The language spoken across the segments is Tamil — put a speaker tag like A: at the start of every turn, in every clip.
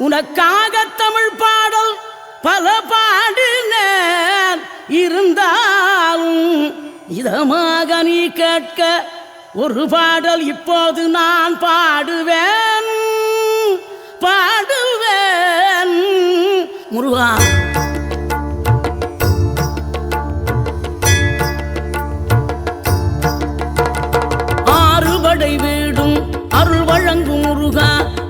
A: உனக்காக தமிழ் பாடல் பல பாடின இருந்தாலும் இதமாக நீ கேட்க ஒரு பாடல் இப்போது நான் பாடுவேன். பாடுவேன். முருகா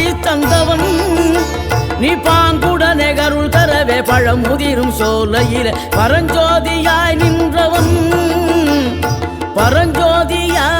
A: காட்சி தந்தவன். நீ பாங்குடனே கருள் தரவே பழம் முதிரும் சோலையில. பரஞ்சோதியாய் நின்றவன். பரஞ்சோதியாய்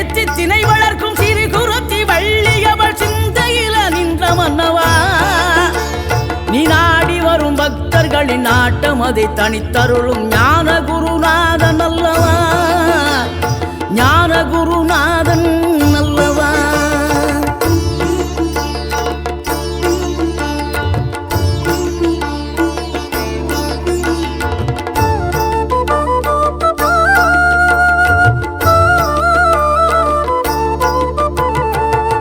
A: தேனெடுத்து தினை வளர்க்கும் சிறு குருத்தி வள்ளியவள் சிந்தையில நின்ற மன்னவா. நீ நாடி வரும் பக்தர்களின் நாட்டம் அதை தனித்தருளும் ஞான குருநாதன் அல்லவா. ஞான குருநாதன்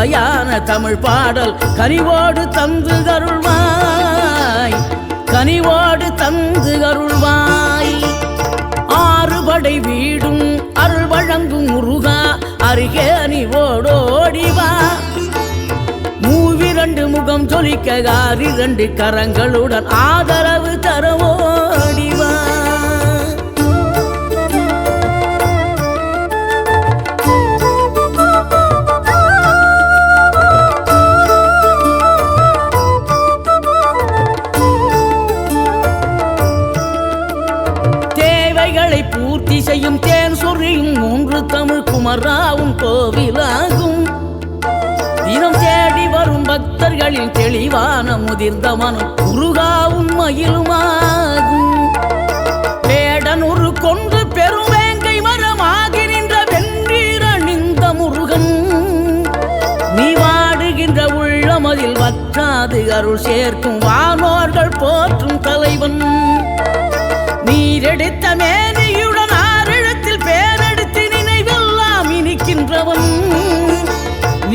A: சுவையான தமிழ் பாடல். கனிவோடு தந்து கருள்வாய் கனிவோடு தந்து அருள்வாய். ஆறுபடை வீடும் அருள் வழங்கும் முருகா. அருகே அணிவோடோடிவா மூவிரண்டு முகம் ஜொலிக்க இரண்டு கரங்களுடன் ஆதரவு தர தமிழ் கோவிலாகும். தினம் தேடி வரும் பக்தர்களின் தெளிவான முதிர்ந்த மனம் முருகா உண்மையிலுமாகும் வேடனுரு கொண்டு பெருவேங்கை மரமாகி நின்ற வென்றீர் அணிந்த முருகன். நீ வாடுகின்ற உள்ளமதில் வற்றாது அருள் சேர்க்கும் வானோர்கள் போற்றும் தலைவன். நீரெடுத்த மேனியுடன்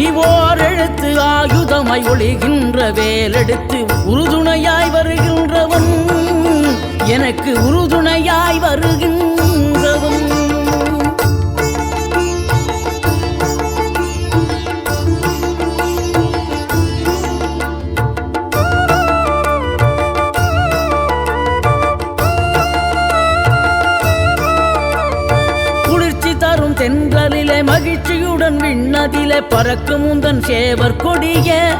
A: நீ ஓரெழுத்து ஆயுதமாய் ஒளிகின்ற வேலெடுத்து உறுதுணையாய் வருகின்றவன். எனக்கு உறுதுணையாய் வருகின்றவன். சென்றலிலே மகிழ்ச்சியுடன் விண்ணதிலே பறக்கும் உந்தன் சேவர் கொடிய.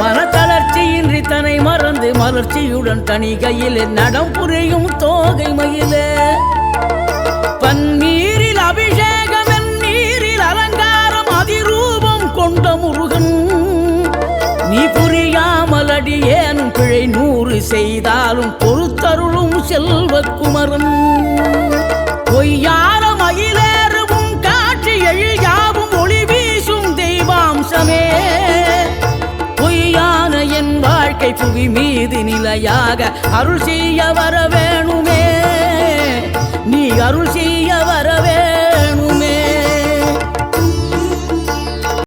A: மனத்தளர்ச்சியின்றி தன்னை மறந்து மலர்ச்சியுடன் தனிகையிலே நடம் புரியும் தோகை மயிலே. பன்னீரில் அபிஷேகம் நீரில் அலங்காரம் அதிரூபம் கொண்ட முருகன். நீ புரியாமல் அடியேனும் பிழை நூறு செய்தாலும் பொறுத்தருளும் செல்வக்குமரன் பொய்யா வாழ்க்கை புவி மீது நிலையாக அருள் செய்ய வர வேணுமே. நீ அருள் செய்ய வர